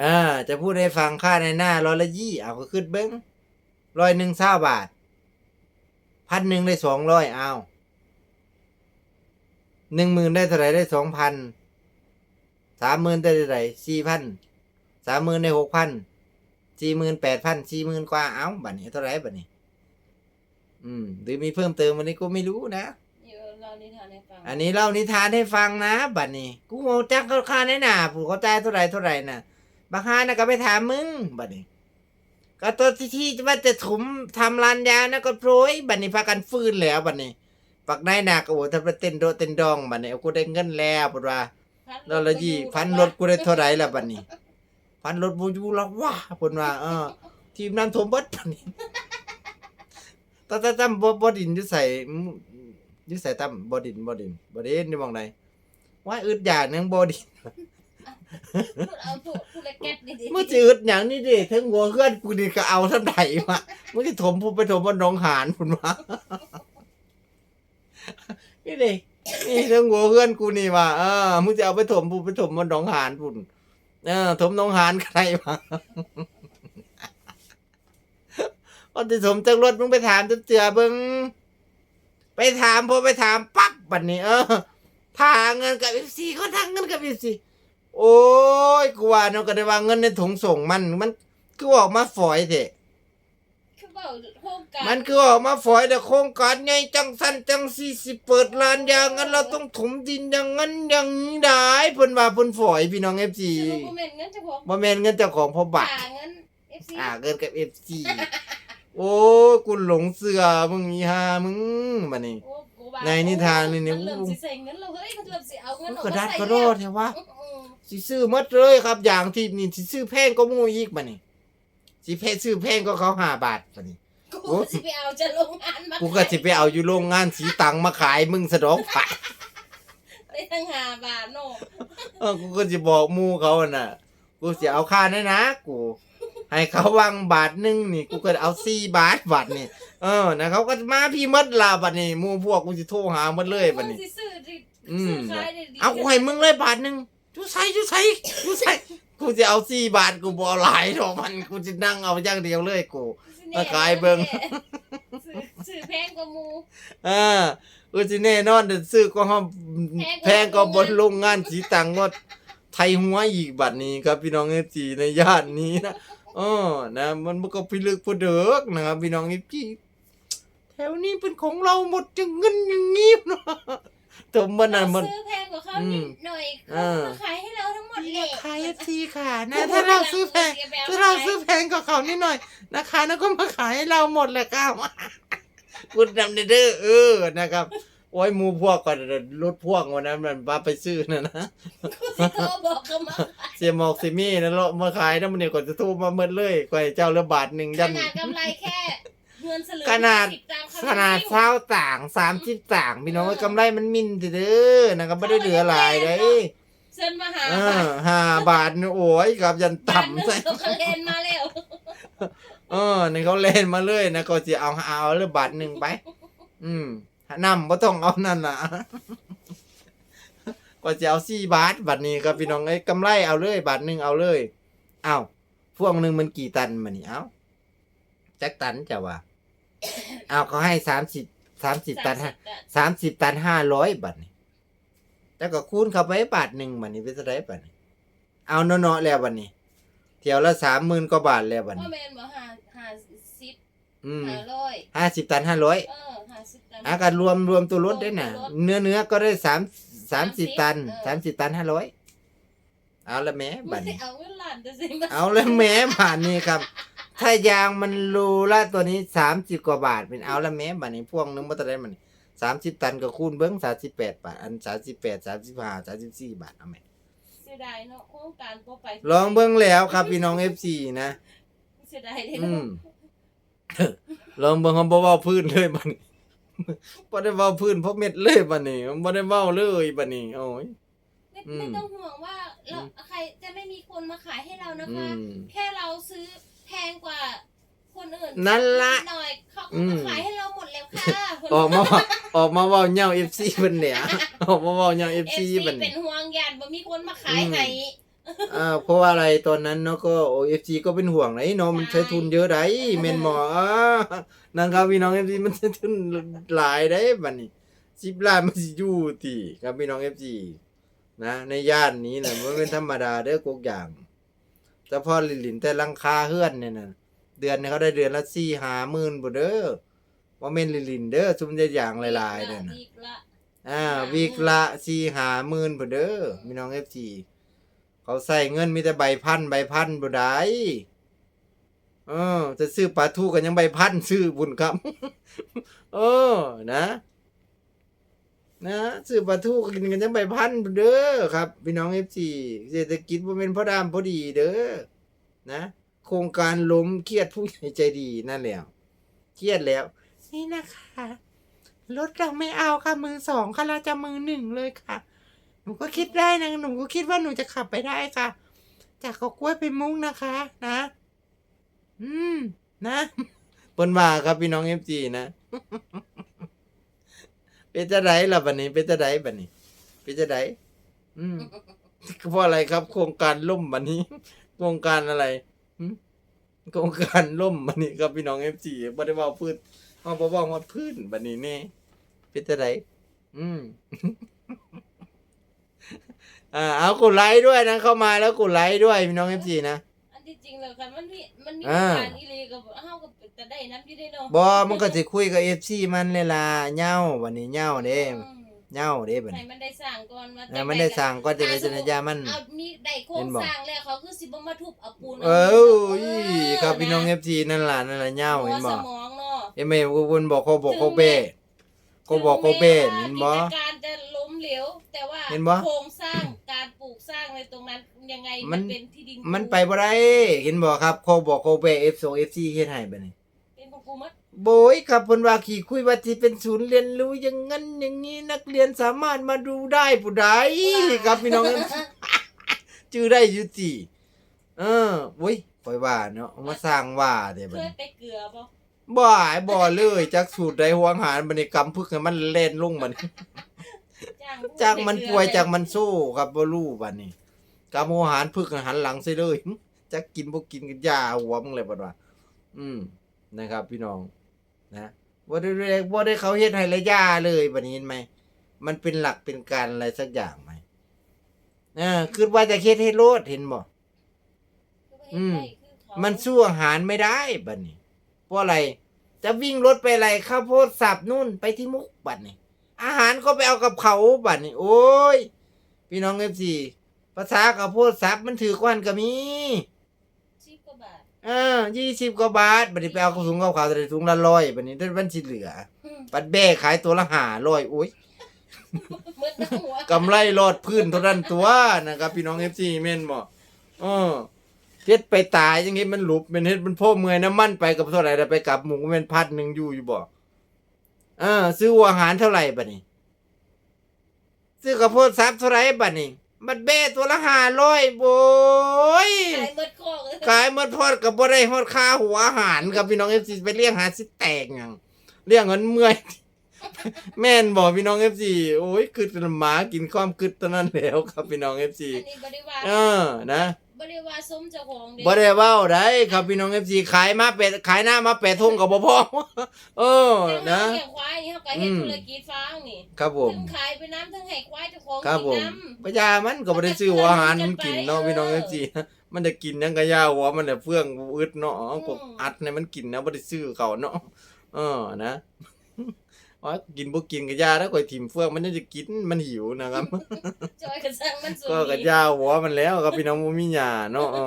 อ่าจะพูดให้ฟังค่าในหน้าร้อยละยี่เอาก็ขึ้นเบิ้งร้อยหนึ่งเศร้าบาท พันหนึ่งได้สองร้อยเอาหนึ่งหมื่นได้เท่าไหรได้สองพันสามหมื่นได้เท่าไหรสี่พันสามหมื่นได้หกพันสี่หมื่นแปดพันสี่หมื่นกว่าเอาบัตรนี้เท่าไหรบัตรนี้ อืมหรือมีเพิ่มเติมวันนี้กูไม่รู้นะเดี๋ยวเรานิทานให้ฟังอันนี้เล่านิทานให้ฟังนะบัดนี้ กูโง่จักเขาค่าแน่น่ะผู้เขาจ่ายเท่าไหรเท่าไหรน่ะ บางฮานะก็ไปถามมึงบัดนี้ ก็ตัวที่ที่ว่าจะถมทำลานยานะก็โปรยบัดนี้พากันฟื้นแล้วบัดนี้ปักในหนักโอ้โหถ้าไปเต้นโดเต้นดองบัดนี้กูได้เงินแล้วปดว่าแล้วละยี่พันรถกูได้เท่าไหรล่ะบัดนี้ พันรถบูยูแล้วว้าปนว่า เออ ทีมนั้นถมบิดบัดนี้ตาตาตั้มบ่บ่ดินยู่ใส่ยู่ใส่ตั้มบ่ดินบ่ดินบ่ดินนี่มองไหนว่าอึดอยางนึงบ่ดิน พูดเอาพูดพูดเลยแก๊ปดิมึงสิอึดหยังนี่ดิทั้งหัวเฮือนกูนี่ก็เอาทำไดวะมึงสิถมผู้ไปถมบนหนองหานพุ่นวะนี่ดินี่ทั้งหัวเฮือนกูนี่ว่ะเออมึงจะเอาไปถมผู้ไปถมบนหนองหานพุ่นเออถมหนองหานใครวะวันที่ถมจากรถมึงไปถามจะเจือเบิงไปถามพอไปถามปั๊บบัดนี้ เออทาเงินกับเอฟซีเขาทางเงินกับเอฟซี โอ้ยกูว่าเนาะก็ได้ว่าเงินในถุงส่งมัน มันคือออกมาฝอยเถอะคือเบาโครงการมันคือออกมาฝอยแต่โครงการไงจังสันจังสี่สิเปิดลานยางงั้นเราต้องถมดินอย่างนั้นอย่างนี้ได้เพิ่นว่าเพิ่นฝอยพี่น้องเอฟซีคือบ่แม่นเงินเฉพาะบ่แม่นเงินเจ้าของพ่อบัตรหาเงิน FC อ่าเงินกับเอฟซีโอ้ยกูหลงเสือมึงอีหามึงบัดนี้ โอ้กูว่าในนิทานนี่เนี่ย มัเริ่มสิใส่เงินแล้วเฮ้ยมันเริ่มสิเอาเงินออกกระมาดาษใส่กระโดแล้วดเถอะวะ อืม สิซื้อหมดเลยครับ อย่างที่นี่สิซื้อแพงก็มูอีกบัดนี้สิเพซื้อแพงก็เขาห้าบาทบัดนี้กูสิไปเอาจะลงงานมากูก็สิไปเอาอยู่โรงงานสีตังมาขายมึงสะดอกฝาได้ตั้งห้าบาทเนาะเออกูก็จะบอกหมูเขาอะน่ะ กูจะเอาค่าแน่นะกูให้เขาวางบาทหนึงนี่ กูก็เอาสี่บาทบาทนี่เออนะเขาก็มาพี่หมดลาบัดนี้หมูพวกกูจะโทรหาหมดเลยบัดนี้มึงสิซื้อดิอืมซื้อขายได้ดีเอากูให้มึงเลยบาทหนึง จูใส่จูใส่จูใส่กูจะเอาสี่บาทกูบเอาหลายดอกมันกูจะนั่งเอาอย่างเดียวเลยกูมาขายเบิ่งซื้อซื้อแพงกว่าหมูอ่ากูจะแน่นอนเดินซื้อก็ห้องแพงก็บนโรงงานสีตังก็ไทยหัวอีกบัดนี้ครับ พี่น้องเอฟซีในย่านนี้นะอ๋อนะ มันก็พิลึกพิเดิกนะครับพี่น้องเอฟซีแถวนี้เป็นของเราหมดจังเงินอย่างงี้เนาะแต่มันน่ะมัน ซื้อแพงกว่า เขาอืนิมดหน่อยเอเขาอมาขายให้เราทั้งหมดเลยขายเอฟซีค่ะนะถ้าเราซื้อแพงถ้าเราซื้อแพงกว่าเขานิดหน่อยนะคะแล้วก็มาขายให้เราหมดเลยค่ะพูดนำเด้อเออนะครับโอ้ยหมูพวกก่อนรถพ่วงวันนั้นมันมาไปซื้อนะนะสิโทรบอกเขามาเสียหมอกเสียมี่นะเรามาขายนะมันเนี่ยก่อนจะทูมาเมิดเลยก่อนเจ้าละบาทหนึ่งขยันนาดกำไรแค่ เงินสลึงขนาด สิบตังค์เขขนาดไม่เช้าต่างสามสิบต่างพี่น้องกำไรมันมินเด้อนะครับไม่ได้เหลือหลายเลยเซินมาหาเออห้าบาทนี่โอ้ยกับยันต่ำใส่ใส่ตัวคะแนนมาแล้วเออนี่เขาเล่นมาเลยนะก็จะเอาเอาเลยบาทหนึ่งไป อืมนำก็ต้องเอานั่นล่ะก็จะเอาสี่บาทบัตรนี้ครับพี่น้องไอ้ยกำไรเอาเลย บาทหนึ่งเอาเลยเอาพวงหนึ่งมันกี่ตันมันนี่เอาจักตันจะว่า เอาเขาให้สามสิบสามสิบตันห้าสามสิบตันห้าร้อยบาทนี่แล้วก็คูณเข้าไปบาทหนึ่งบัตนี่เป็นเท่าไหรบัตนี่เอาเนาะๆแล้วบัตนี่เที่ยวละสามหมื่นกว่าบาทแล้วบัตพ่อนี่แมนบอกหาหาสิบอืมหาร้อยห้าสิบตันห้าร้อยเออหาสิบตันอาการรวมรวมตัวรถได้วยนะรวมตัวรถเนื้อเนื้อก็ได้สามสามสิบ30ตันเออสามสิบตันห้าร้อยเอาละแม่มับันดสินี้เอาเงินล้านจะสิมาเอาละแม่บาทนี้ครับ ถ้ายางมันรูละตัวนี้สามสิบกว่าบาทเป็นเอาละแม่บาทนี้พ่วงนึงมาตะได้มันสามสิบตันก็คูณเบิ้งสามสิบแปดบาท อันสามสิบแปดสามสิบห้าสามสิบสี่บาทเอาไหมเสียดายเนาะโครงการบ่ไปลองเบิ้งแล้วครับพี่น้องเอฟซีนะเสียดายเด้อืเนาะมลองเบิ่งเขาบ่เว้าพื้นเลยบัดนี้บ่ได้เว้าพื้นเพราะเม็ดเลยบัดนี้บ่ได้เว้าเลยบัดนี้โอ้ย ไม่อืม ไม่ต้องห่วงว่าเราใครจะไม่มีคนมาขายให้เรานะอืคะ ม แค่เราซื้อแพงกว่าคนอื่นนั่นละดหน่อยเขาอืก็มมาขายให้เราหมดแล้วค่ะออกมาเว้าออกมาเว้าเหย้า FC เพิ่นเนี่ยออกมาเว้าเหย้าเอฟ FC ซีบัดเป็นี้นห่วงยานบ่มีคนมาขายอืมให้ อ่าเพราะว่าอะไรตอนนั้นเนาะก็โอเอฟจีก็เป็นห่วงไหนเนาะมันใช้ทุนเยอะไดเมนหมออ่านะครับพี่น้องเอฟซีมันใช้ทุนหลายได้บัดนี้สิบล้านมันสิอยู่ติครับพี่น้องเอฟซีนะในย่านนี้น่ะมันเป็นธรรมดาเด้อกกอย่าง แต่พอลินลินแต่ลังคาเฮือนเนี่ยน่ะเดือนนึงเขาได้เดือนละสี่หาหมื่นบ่เด้อว่าเม่นลินลินเด้อซุมจะอย่างหลายๆเนี่ยนะวีกละอ่าวีกละสี่หาหมื่นบ่เด้อพี่น้องเอฟซีเขาใส่เงินมีแต่ใบพันใบพันบ่ได้เออจะซื้อปลาทูกันยังใบพันซื้อบุญครับ เออ นะ นะซื้อปลาทูกินกันยังใบพันเด้อครับพี่น้องเอฟซีเศรษฐกิจบ่เป็นพอดามพอดีเด้อนะ โครงการล้มเครียดผู้ใหญ่ใจดีนั่นแหละเครียดแล้ว นี่นะคะรถเราไม่เอาค่ะมือสองค่ะเราจะมือหนึ่งเลยค่ะ หนูก็คิดได้นะหนูก็คิดว่าหนูจะขับไปได้ค่ะ จากเขากล้วยไปมุ้งนะคะ นะ อืม นะปนว่าครับพี่น้องเอฟจีนะ เป็นจะไดล่ะบันนี้ เป็นจะไดบันนี้ เป็นจะไดอืมเพราะอะไรครับ โครงการล่มบันนี้ โครงการอะไรหึโครงการล่มบันนี้ครับพี่น้องเอฟจีบ่ได้เว่าพืชเอาบ่บอกว่าพื้นบัดนี้แน่เป็นจังไดอืมอ่าเอากดไลค์ด้วยนะเข้ามาแล้วกดไลค์ด้วยพี่น้อง FC นะ อันที่จริงแล้วค่ะมันมีมันมีอ่า การอีหลีกับเฮาก็เป็นแต่ได้น้ำอยู่ได้เนาะบ่มันก็สิคุยกับ FC มันเลยล่ะเหย้าบัดนี้เหย้าเด้อืมเหย้าเด้บัดให้นี้มันได้สร้างก่อนมาเออมันได้สั่งก็จะได้สัญญามัน เอามีได้โครงสร้างแล้วเขาคือสิบ่มาทุบเอาปูนเออครับพี่น้อง FC นั่นล่ะนั่นล่ะเหย้าเห็นบ่หัวสมองเนาะเอ็มเอวนบอกเขาบอกเขาเบ้เขาบอกเขาเบ้เห็นบ่ ถึงแม้ว่ากิจการจะล้มเหลวแต่ว่าเห็นบ่โครงสร้างการปลูกสร้างในตรงนั้นยังไงมัมัน นเป็นที่ดินมันไปบ่ได้เห็นบ่ครับเขาบอกเขาเบ้ F2 FC เฮ็ดให้บัดนี้เป็นของ กูมัดโบยครับเพิ่นว่าขี่คุยว่าที่เป็นศูนย์เรียนรู้อย่างงั้นอย่างนี้นักเรียนสามารถมาดูได้ผู้ใดครับพี่น้อง จื้อได้อยู่ติเออโว้ยปล่อยว่าเนาะเอามาสร้างว่าเด้บัดเคยนี้ไปเกลือบ่บ่ายบ่เลยจักสูตรใดห่วงหารบัดนี้กำพึกให้มันเล่นลงบัดนี้ จ้างจากมันป่วยจากมันสู้ครับบ่รู้บัดนี้กำหัวหารพึกหันหลังใส่เลยหึจักกินบ่กินกันยาหัวมึงเลยบัดว่า อืม นะครับ พี่น้องนะบ่ได้เรียกบ่ได้เขาเฮ็ดให้ระยะเลยบัดนี้เห็นไหม มันเป็นหลักเป็นการอะไรสักอย่างไหมเออคือว่าจะเฮ็ดให้โลดเห็นบ่อืมมันสู้อาหารไม่ได้บัดนี้เพราะอะไร จะวิ่งรถไปอะไรข้าวโพดสับนู่นไปที่มุกบัดนี้ อาหารก็ไปเอากับเขาบัดนี้ โอ้ย พี่น้องเอฟซีภาษาข้าวโพดสับมันถือกวันก็มี กว่าบาทเออยี่สิบกว่าบาทบัดนี้ไปเอากระถุงกับเขาวแต่ถุงละร้อยบัดนี้ได้บันสิเหลืออืมปัดแบ้ขายตัวละห้าร้อยโอ้ยเหมือนน้ำหัวกำไรรอดพื้นเท่านั้นตัวนะครับ พี่น้องเอฟซีแม่นบ่เออเฮ็ดไปตายจังงี้มันหลุบมันเฮ็ดมันพ่อเมื่อยน้ำมันไปกับเท่าไหร่แล้วไปกับหมูมันพัดหนึ่งอยู่อยู่บ่เออซื้อหัวอาหารเท่าไหร่บัดนี้ ซื้อกระโพดซับเท่าไหร่บัดนี้ บัดเบ้ตัวละห้าร้อยโบยขายเบิดคอกเลยขายหมดพอดกับบ่ได้ฮอดค่าหัวอาหารครับพี่น้องเอฟซีไปเลี้ยงหาสิแตกหยังเลี้ยงเงินเมื่อย แม่นบอกพี่น้องเอฟซีโอ้ยคือหมากินความกึดตอนนั้นแล้วครับพี่น้องเอฟซีอันนี้บริวาร เออนะ บริวารส้มเจ้าของเด็บ่ได้เว้าได้ครับพี่น้องเอฟซีขายมาเป็ดขายหน้ามาแปดทงกับบ่พอเออนะนะเลี้ยงควายนี่เขาก็เฮ็ดอืมธุรกิจฟางนี่ครับผมทั้งขายไปน้ำทั้งให้ควายเจ้าของครับผกินมน้ำพญามันก็บ่ได้ซื้อหัวอาหารมันกินเนาะพี่น้องเอฟซีมันจะกินหยังกะยาหัวมันน่ะเฟื่องอึดเนาะเอาก็อัดให้มันกินนะบ่ได้ซื้อเขาเนาะเออนะ ว่ากินบ่กินกะยาแล้วก็ถิ่มเฟื่องมันยังจะกินมันหิวนะครับ จอยกระซังมันสูงก็กะยาหัวมันแล้วครับพี่น้องบ่มีหญ้าเนาะ